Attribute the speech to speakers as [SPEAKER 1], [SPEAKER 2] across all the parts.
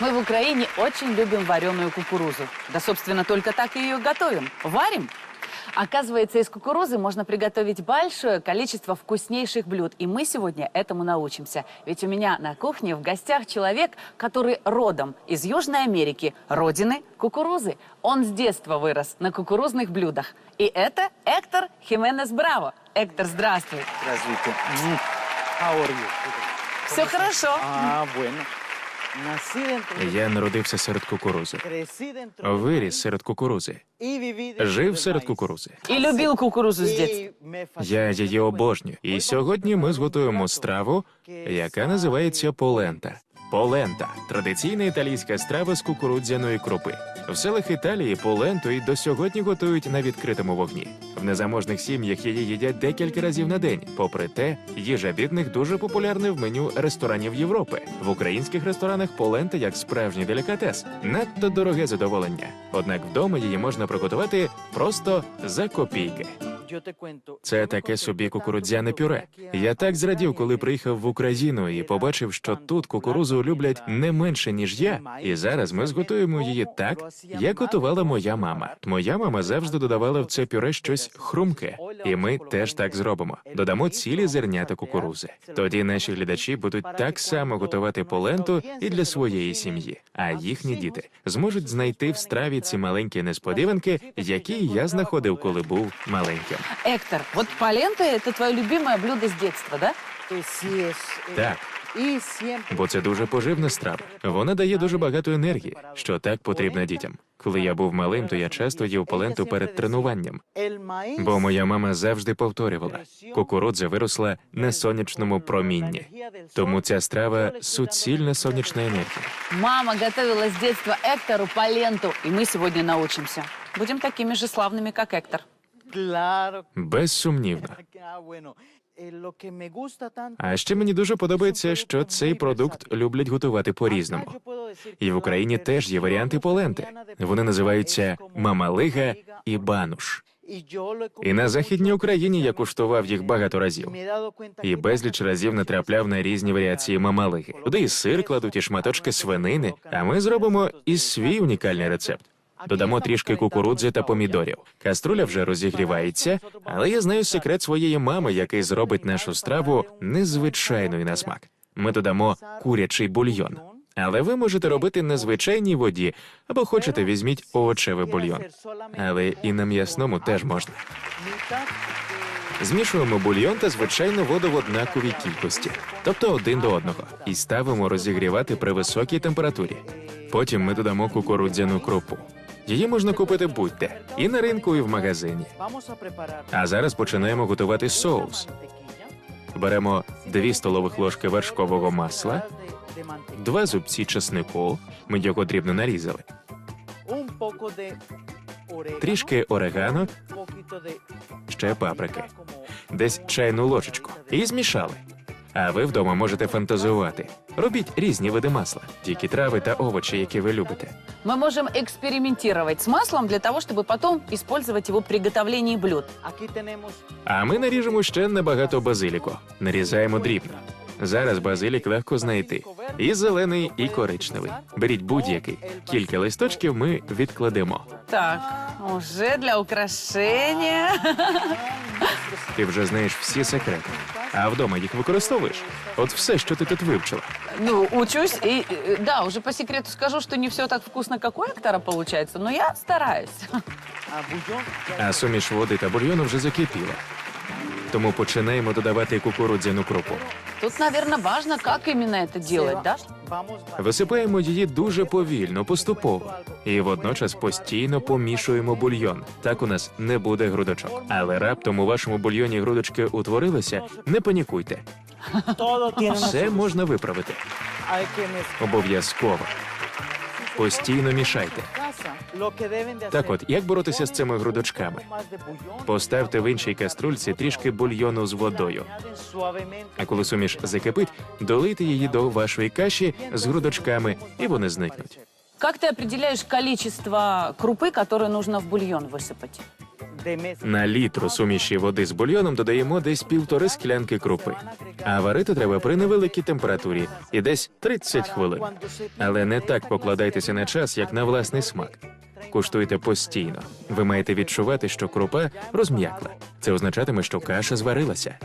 [SPEAKER 1] Мы в Украине очень любим вареную кукурузу. Да, собственно, только так и ее готовим. Варим. Оказывается, из кукурузы можно приготовить большое количество вкуснейших блюд. И мы сегодня этому научимся. Ведь у меня на кухне в гостях человек, который родом из Южной Америки, родины кукурузы. Он с детства вырос на кукурузных блюдах. И это Эктор Хименес Браво. Эктор, здравствуй.
[SPEAKER 2] Здравствуйте. How are you?
[SPEAKER 1] Все хорошо.
[SPEAKER 2] Ah, bueno.
[SPEAKER 3] Я народився серед кукурузи. Виріс серед кукурузи. Жив серед кукурузи.
[SPEAKER 1] і любив кукурузу
[SPEAKER 2] з fascina.
[SPEAKER 3] Я її обожнюю. І сьогодні ми зготуємо страву, яка називається полента. Полента традиційна італійська страва з кукурудзяної крупи. В селах Італії поленту і до сьогодні готують на відкритому вогні. В незаможних сім'ях її їдять декілька разів на день. Попри те, їжа бідних дуже популярна в меню ресторанів Європи. В українських ресторанах полента як справжній делікатес, надто дороге задоволення. Однак вдома її можна приготувати просто за копійки. Це таке собі кукурудзяне пюре. Я так зрадів, коли приїхав в Україну і побачив, що тут кукурузу люблять не менше ніж я. І зараз ми зготуємо її так, як готувала моя мама. Моя мама завжди додавала в це пюре щось хрумке, і ми теж так зробимо. Додамо цілі зернята кукурузи. Тоді наші глядачі будуть так само готувати поленту і для своєї сім'ї. А їхні діти зможуть знайти в страві ці маленькі несподіванки, які я знаходив, коли був маленьким.
[SPEAKER 1] Эктор, вот полента – это твое любимое блюдо с детства, да?
[SPEAKER 2] Eh, sí es, eh,
[SPEAKER 3] Так.
[SPEAKER 2] Y siempre...
[SPEAKER 3] Бо це дуже поживна страва. Вона дає дуже багато енергії, що так потрібно дітям. Коли я був малим, то я часто їв поленту перед тренуванням.
[SPEAKER 2] El maíz...
[SPEAKER 3] Бо моя мама завжди повторювала: кукурудза виросла на сонячному промінні. Тому ця страва суцільна сонячна енергія.
[SPEAKER 1] Мама готовила с детства Эктору поленту, и мы сегодня научимся. Будем такими же славными, как Эктор.
[SPEAKER 3] Безсумнівно.
[SPEAKER 2] Tanto...
[SPEAKER 3] А ще мені дуже подобається, що цей продукт люблять готувати по-різному. І в Україні теж є варіанти поленти. Вони називаються мамалига і бануш. І на західній Україні я куштував їх багато разів. І безліч разів натрапляв на різні варіації мамалиги. Туди і сир кладуть, і шматочки свинини. А ми зробимо і свій унікальний рецепт. Додамо трішки кукурудзи та помідорів. Каструля вже розігрівається, але я знаю секрет своєї мами, який зробить нашу страву незвичайною на смак. Ми додамо курячий бульйон. Але ви можете робити на звичайній воді, або хочете візьміть овочевий бульйон. Але і на м'ясному теж можна. Змішуємо бульйон та звичайну воду в однаковій кількості, тобто один до одного, і ставимо розігрівати при високій температурі. Потім ми додамо кукурудзяну крупу. Її можна купити будь-де і на ринку, і в магазині. А зараз починаємо готувати соус. Беремо 2 столових ложки вершкового масла, два зубці чеснику. Ми його дрібно нарізали, трішки орегано, ще паприки, десь чайну ложечку і змішали. А ви вдома можете фантазувати. Робіть різні види масла, тільки трави та овочі, які ви любите.
[SPEAKER 1] Мы можем экспериментировать с маслом для того, чтобы потом использовать его в приготовлении блюд.
[SPEAKER 2] Aquí tenemos
[SPEAKER 3] А ми наріжемо ще небагато базиліку. Нарізаємо дрібно. Зараз базилік легко знайти. І зелений, і коричневий. Беріть будь-який. Кілька листочків ми відкладемо.
[SPEAKER 1] Так, уже для украшения.
[SPEAKER 3] Ти вже знаєш всі секрети. А вдома їх використовуєш. От все, що ти тут вивчила.
[SPEAKER 1] Ну, учусь. И, э, да, уже по секрету скажу, что не все так вкусно, как у Эктора получается, но я стараюсь.
[SPEAKER 3] А суміш води та бульйону вже закипіла. Тому починаємо додавати кукурудзяну крупу.
[SPEAKER 1] Тут, наверное, важно, как именно это делать, да?
[SPEAKER 3] Висипаємо її дуже повільно, поступово. І водночас постійно помішуємо бульйон. Так у нас не буде грудочок. Але раптом у вашому бульйоні грудочки утворилися, не панікуйте. Все можна виправити. Обов'язково. Постійно мішайте. Так
[SPEAKER 2] hacer,
[SPEAKER 3] от, як боротися з цими грудочками?
[SPEAKER 2] más de bouillon,
[SPEAKER 3] Поставте в іншій каструльці трішки бульйону з водою.
[SPEAKER 2] añaden suavemente
[SPEAKER 3] А коли суміш закипить, долийте її до вашої каші з грудочками, і вони зникнуть.
[SPEAKER 1] Как ты определяешь количество крупы, которое нужно в бульон высыпать?
[SPEAKER 3] На літру суміші води з бульйоном додаємо десь півтори склянки крупи. А варити треба при невеликій температурі і десь 30 хвилин. Але не так покладайтеся на час, як на власний смак. Куштуйте постійно. Ви маєте відчувати, що крупа розм'якла. Це означатиме, що каша зварилася.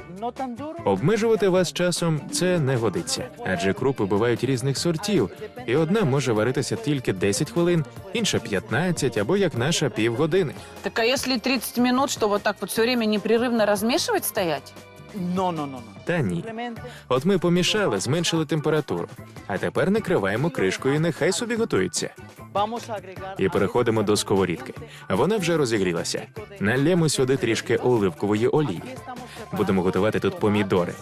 [SPEAKER 3] Обмежувати вас часом це не годиться, адже крупи бувають різних сортів, і одна може варитися тільки 10 хвилин, інша 15 або як наша півгодини.
[SPEAKER 1] Так а если 30 минут, что вот так вот все время непрерывно размешивать стоять?
[SPEAKER 2] No, no, no, no.
[SPEAKER 3] Та ні. От ми помішали, зменшили температуру. А тепер накриваємо кришкою, і нехай собі готується. І переходимо до сковорідки. Вона вже розігрілася. Налємо сюди трішки оливкової олії. Будемо готувати тут помідори.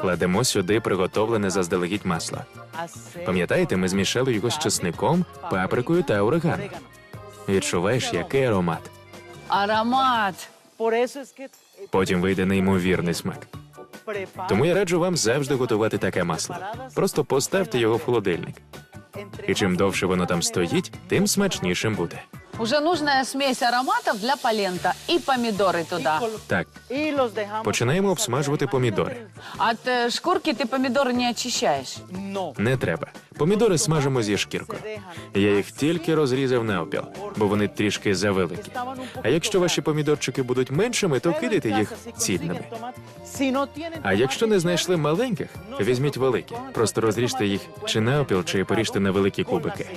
[SPEAKER 3] Кладемо сюди приготовлене заздалегідь масло. Пам'ятаєте, ми змішали його з чесником, паприкою та орегано. Відчуваєш, який аромат.
[SPEAKER 1] Аромат!
[SPEAKER 3] Потім вийде неймовірний смак. Тому я раджу вам завжди готувати таке масло. Просто поставте його в холодильник. І чим довше воно там стоїть, тим смачнішим буде.
[SPEAKER 1] Уже нужная смесь ароматов для полента и помидоры туда.
[SPEAKER 3] Так,
[SPEAKER 2] y los dejamos
[SPEAKER 3] починаємо обсмажувати помідори.
[SPEAKER 1] От э, шкурки ты помидоры не очищаешь.
[SPEAKER 2] No.
[SPEAKER 3] Не треба. Помідори смажимо зі шкіркою. Я їх тільки розрізав навпіл, бо вони трішки завеликі. А якщо ваші помідорчики будуть меншими, то кидайте їх цільними. А якщо не знайшли маленьких, візьміть великі. Просто розріжте їх чи навпіл, чи поріжте на великі кубики.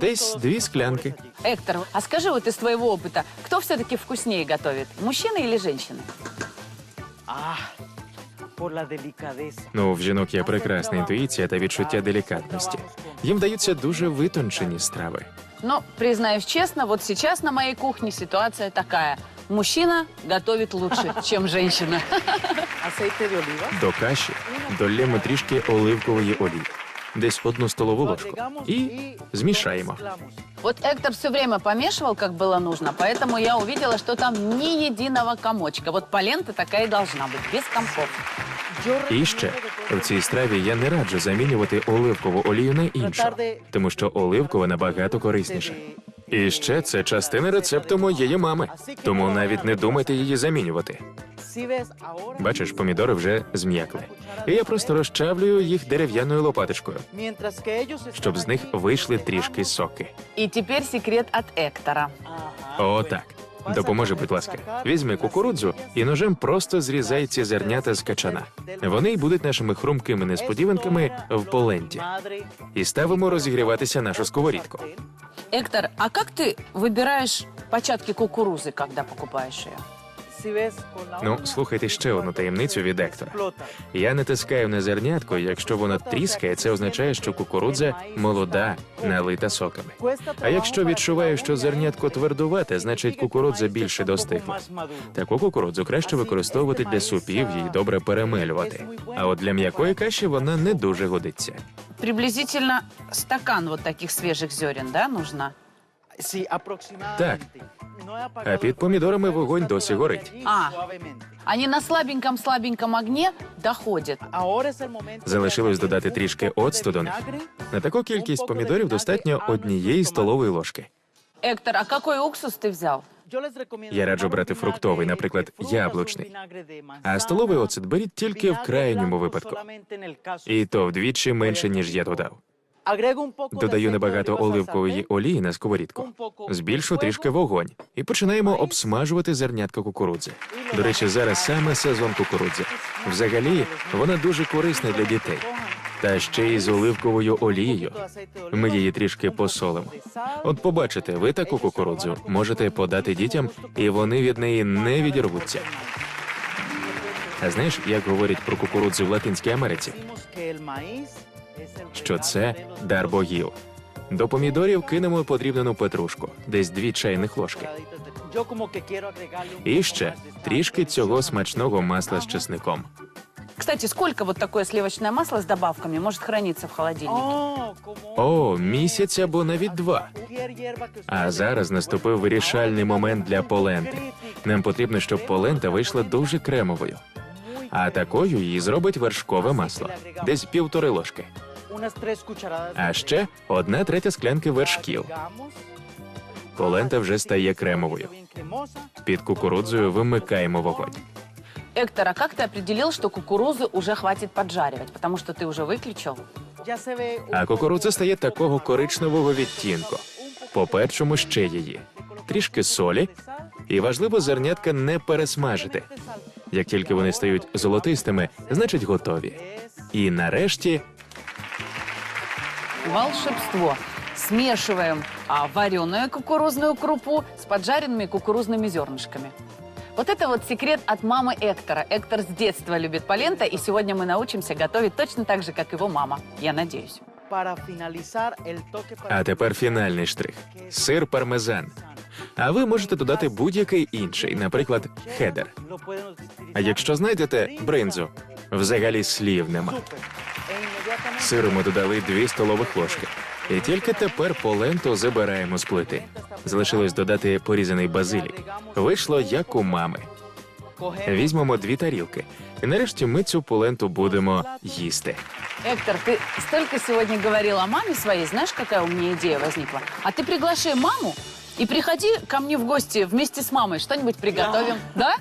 [SPEAKER 3] Десь дві склянки.
[SPEAKER 1] Эктор, а скажи вот из твоего опыта, кто все-таки вкуснее готовит, мужчины или женщины?
[SPEAKER 2] Ah, por la delicadeza.
[SPEAKER 3] Ну, в жінок є прекрасна інтуїція та відчуття делікатності. Їм даються дуже витончені страви.
[SPEAKER 1] Но, признаюсь честно, вот сейчас на моей кухне ситуация такая. Мужчина готовит лучше, чем женщина.
[SPEAKER 2] Aceite de oliva.
[SPEAKER 3] До каші долємо трішки оливкової олії, десь одну столову
[SPEAKER 2] Lo
[SPEAKER 3] ложку,
[SPEAKER 2] agregamos
[SPEAKER 3] і
[SPEAKER 2] y
[SPEAKER 3] змішаємо.
[SPEAKER 2] lo mezclamos.
[SPEAKER 1] Вот Эктор все время помешивал, как было нужно, поэтому я увидела, что там ни единого комочка. Вот полента такая и должна быть, без комков.
[SPEAKER 2] Yo
[SPEAKER 3] І ще в цій страві я не раджу замінювати оливкову олію на іншу, тому що оливкова набагато корисніша. І ще це частина рецепту моєї мами, тому навіть не думайте її замінювати.
[SPEAKER 2] Si ves ahora,
[SPEAKER 3] Бачиш, помідори вже зм'якли. І я просто розчавлюю їх дерев'яною лопаточкою,
[SPEAKER 2] mientras que ellos están
[SPEAKER 3] щоб з них
[SPEAKER 2] aquí,
[SPEAKER 3] вийшли трішки соки.
[SPEAKER 1] И теперь секрет от Эктора.
[SPEAKER 2] Ага,
[SPEAKER 3] О, так. Допоможи, будь ласка. Візьми кукурудзу і ножем просто зрізай ці зернята з качана. Вони й будуть нашими хрумкими несподіванками в поленті.
[SPEAKER 2] madre,
[SPEAKER 3] І ставимо розігріватися нашу сковорідку.
[SPEAKER 1] Эктор, а как ты выбираешь початки кукурузы, когда покупаешь ее?
[SPEAKER 3] Ну, слухайте ще одну таємницю від Ектора. Я натискаю на зернятко, і якщо воно тріскає, це означає, що кукурудза молода, налита соками. А якщо відчуваю, що зернятко твердувате, значить кукурудза більше достигла. Таку кукурудзу краще використовувати для супів, її добре перемелювати. А от для м'якої каші вона не дуже годиться.
[SPEAKER 1] Приблизительно стакан вот таких свежих зерен, да, нужно?
[SPEAKER 3] Так.
[SPEAKER 2] Apagado
[SPEAKER 3] А під помідорами вогонь досі горить.
[SPEAKER 1] А.
[SPEAKER 2] Suavemente.
[SPEAKER 1] На слабеньком-слабеньком огне доходят.
[SPEAKER 2] Ahora es el momento
[SPEAKER 3] Залишилось додати трішки оцту до них. На таку кількість помідорів достатньо однієї столової ложки.
[SPEAKER 1] Эктор, а какой уксус ты взял?
[SPEAKER 2] Yo les recomiendo
[SPEAKER 3] Я раджу брати фруктовий, наприклад, яблучний. А столовий оцет беріть тільки в крайньому випадку. І то вдвічі менше, ніж я додав. Додаю небагато оливкової олії на сковорідку. Збільшу трішки вогонь і починаємо обсмажувати зернятка кукурудзи. До речі, зараз саме сезон кукурудзи. Взагалі, вона дуже корисна для дітей. Та ще й з оливковою олією. Ми її трішки посолимо. От побачите, ви таку кукурудзу можете подати дітям, і вони від неї не відірвуться. А знаєш, як говорять про кукурудзу в Латинській Америці? Що це дар богів. До помідорів кинемо подрібнену петрушку, десь дві чайних ложки. І ще трішки цього смачного масла з чесником.
[SPEAKER 1] Кстати, сколько вот такое сливочное масло с добавками может храниться в холодильнике?
[SPEAKER 3] О, місяць або навіть два. А зараз наступив вирішальний момент для поленти. Нам потрібно, щоб полента вийшла дуже кремовою. А такою її зробить вершкове масло, десь півтори ложки.
[SPEAKER 2] unas tres cucharadas
[SPEAKER 3] А
[SPEAKER 2] de
[SPEAKER 3] ще одна третя склянки вершків.
[SPEAKER 2] agregamos
[SPEAKER 3] Полента вже стає кремовою. Під кукурудзою вимикаємо вогонь.
[SPEAKER 1] Эктор, а как ты определил, что кукурузы уже хватит поджаривать? Потому что ты уже выключил.
[SPEAKER 3] А кукурудза стає такого коричневого відтінку. По-першому ще її. Трішки солі, і важливо зернятка не пересмажити. Як тільки вони стають золотистими, значить готові. І нарешті
[SPEAKER 1] Волшебство. Смешиваем а, вареную кукурузную крупу с поджаренными кукурузными зернышками. Вот это вот секрет от мамы Эктора. Эктор с детства любит полента, и сегодня мы научимся готовить точно так же, как его мама. Я надеюсь.
[SPEAKER 3] А тепер фінальний штрих сир пармезан. А ви можете додати будь-який інший, наприклад, хедер. А якщо знайдете бринзу, взагалі слів нема. Сиру ми додали 2 столових ложки. І тільки тепер поленту забираємо з плити. Залишилось додати порізаний базилік. Вийшло як у мами. Візьмемо дві тарілки. І нарешті ми цю поленту будемо їсти.
[SPEAKER 1] Эктор, ты столько сегодня говорил о маме своей. Знаешь, какая у меня идея возникла? А ты приглашай маму и приходи ко мне в гости вместе с мамой. Что-нибудь приготовим. Да?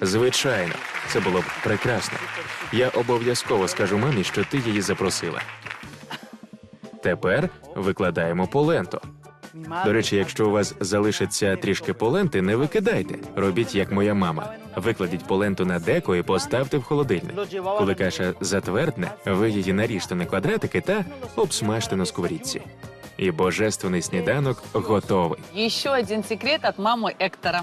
[SPEAKER 3] Звичайно, це було б прекрасно. Я обов'язково скажу мамі, що ти її запросила. Тепер викладаємо поленту. До речі, якщо у вас залишиться трішки поленти, не викидайте. Робіть як моя мама. Викладіть поленту на деко і поставте в холодильник. Коли каша затвердне, ви її наріжте на квадратики та обсмажте на сковорідці. І божественний сніданок готовий.
[SPEAKER 1] Еще один секрет от мамы Эктора.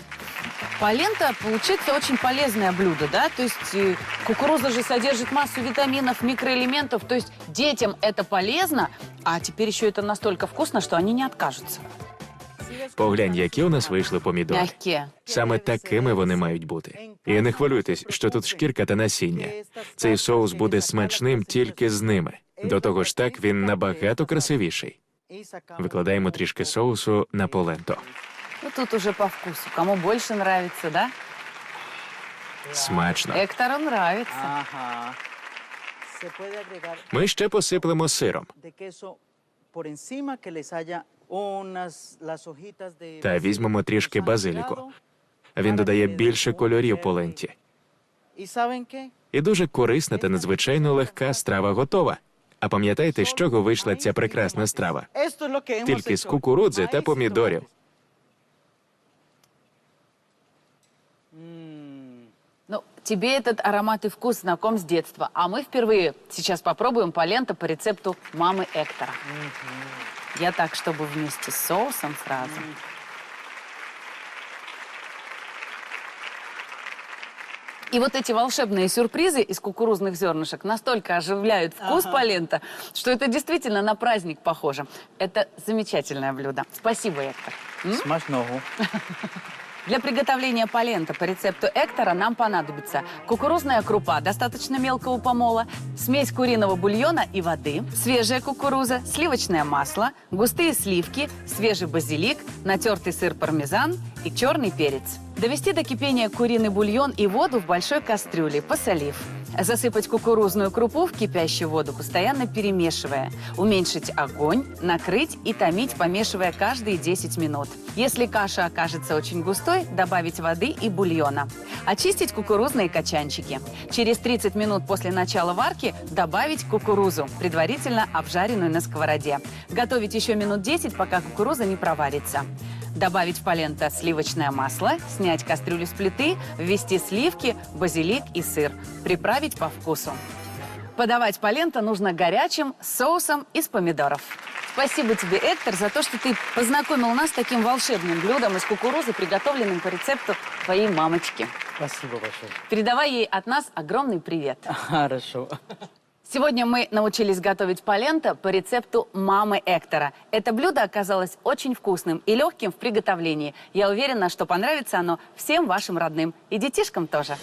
[SPEAKER 1] Полента получается очень полезное блюдо, да? То есть э, кукуруза же содержит массу витаминов, микроэлементов. То есть детям это полезно, а теперь еще это настолько вкусно, что они не откажутся.
[SPEAKER 3] Поглянь, які у нас вийшли помідори.
[SPEAKER 1] Мягкие.
[SPEAKER 3] Саме такими вони мають бути. І не хвилюйтесь, що тут шкірка та насіння. Цей соус буде смачним тільки з ними. До того ж, так він набагато красивіший. Викладаємо трішки соусу на поленто.
[SPEAKER 1] Ну, тут уже по вкусу. Кому больше нравится, да?
[SPEAKER 3] Смачно.
[SPEAKER 1] Эктору нравится.
[SPEAKER 2] Ajá. Se puede agregar
[SPEAKER 3] Ми ще посиплемо сиром
[SPEAKER 2] de queso por encima que les haya unas las hojitas de
[SPEAKER 3] та візьмемо трішки базиліку. Він додає більше кольорів поленті.
[SPEAKER 2] І saben qué?
[SPEAKER 3] І дуже корисна та надзвичайно легка страва готова. А пам'ятаєте, з чого вийшла ця прекрасна страва?
[SPEAKER 2] Esto es lo que hemos
[SPEAKER 3] Тільки з
[SPEAKER 2] hecho.
[SPEAKER 3] кукурудзи та помідорів.
[SPEAKER 1] Ну, тебе этот аромат и вкус знаком с детства. А мы впервые сейчас попробуем полента по рецепту мамы Эктора. Я так, чтобы вместе с соусом сразу. И вот эти волшебные сюрпризы из кукурузных зернышек настолько оживляют вкус полента, что это действительно на праздник похоже. Это замечательное блюдо. Спасибо, Эктор. М? Для приготовления полента по рецепту Эктора нам понадобится кукурузная крупа достаточно мелкого помола, смесь куриного бульона и воды, свежая кукуруза, сливочное масло, густые сливки, свежий базилик, натертый сыр пармезан и черный перец. Довести до кипения куриный бульон и воду в большой кастрюле, посолив. Засыпать кукурузную крупу в кипящую воду, постоянно перемешивая. Уменьшить огонь, накрыть и томить, помешивая каждые 10 минут. Если каша окажется очень густой, добавить воды и бульона. Очистить кукурузные качанчики. Через 30 минут после начала варки добавить кукурузу, предварительно обжаренную на сковороде. Готовить еще минут 10, пока кукуруза не проварится. Добавить в полента сливочное масло, снять кастрюлю с плиты, ввести сливки, базилик и сыр. Приправить по вкусу. Подавать полента нужно горячим с соусом из помидоров. Спасибо тебе, Эктор, за то, что ты познакомил нас с таким волшебным блюдом из кукурузы, приготовленным по рецепту твоей мамочки.
[SPEAKER 2] Спасибо большое.
[SPEAKER 1] Передавай ей от нас огромный привет.
[SPEAKER 2] Хорошо.
[SPEAKER 1] Сегодня мы научились готовить полента по рецепту мамы Эктора. Это блюдо оказалось очень вкусным и легким в приготовлении. Я уверена, что понравится оно всем вашим родным и детишкам тоже.